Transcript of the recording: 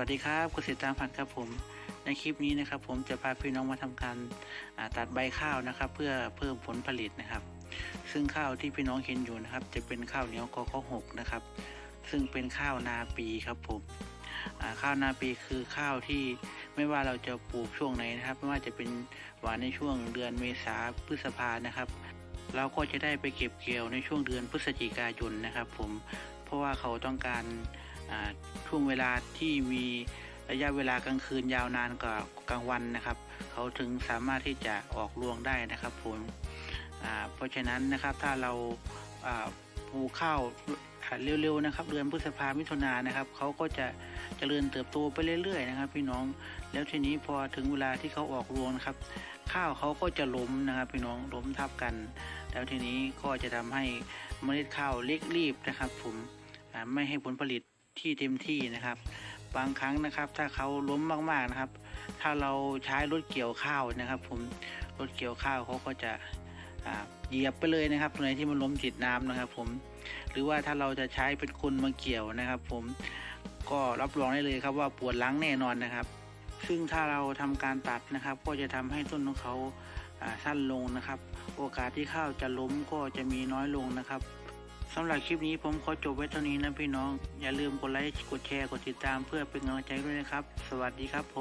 วัสดีครับเกษตรตามพันธ์ครับผม ในคลิปนี้นะครับ ผมจะพาพี่น้องมาทำการตัดใบข้าวนะครับ เพื่อเพิ่มผลผลิตนะครับ ซึ่งข้าวที่พี่น้องเห็นอยู่นะครับ จะเป็นข้าวเหนียวกอข้อหกนะครับ ซึ่งเป็นข้าวนาปีครับผมข้าวนาปีคือข้าวที่ไม่ว่าเราจะปลูกช่วงไหนนะครับ ไม่ว่าจะเป็นหวานในช่วงเดือนเมษาพฤษภานะครับ เราก็จะได้ไปเก็บเกี่ยวในช่วงเดือนพฤศจิกายนนะครับ ผมเพราะว่าเขาต้องการ ช่วงเวลาที่มีระยะเวลากลางคืนยาวนานกว่ากลางวันนะครับ เขาถึงสามารถที่จะออกรวงได้นะครับผมเพราะฉะนั้นนะครับถ้าเราปลูกข้าวเร็วๆนะครับเดือนพฤษภามิถุนายนนะครับเขาก็จะเจริญเติบโตไปเรื่อยๆนะครับ พี่น้องแล้วทีนี้พอถึงเวลาที่เขาออกรวงนะครับ ข้าวเขาก็จะล้มนะครับ พี่น้องล้มทับกัน แล้วทีนี้ก็จะทำให้เมล็ดข้าวเล็กรีบนะครับ ผมไม่ให้ผลผลิต ที่เต็มที่นะครับ บางครั้งนะครับถ้าเขาล้มมากๆนะครับ ถ้าเราใช้รถเกี่ยวข้าวนะครับ ผมรถเกี่ยวข้าวเขาก็จะเหยียบไปเลยนะครับตรงไหนที่มันล้มติดน้ำนะครับ ผมหรือว่าถ้าเราจะใช้เป็นคนมาเกี่ยวนะครับ ผมก็รับรองได้เลยครับว่าปวดหลังแน่นอนนะครับ ซึ่งถ้าเราทำการตัดนะครับ ก็จะทำให้ต้นของเขาสั้นลงนะครับ โอกาสที่ข้าวจะล้มก็จะมีน้อยลงนะครับ สำหรับคลิปนี้ผมขอจบไว้เท่านี้นะพี่น้อง อย่าลืมกดไลค์ กดแชร์ กดติดตามเพื่อเป็นกำลังใจด้วยนะครับ สวัสดีครับผม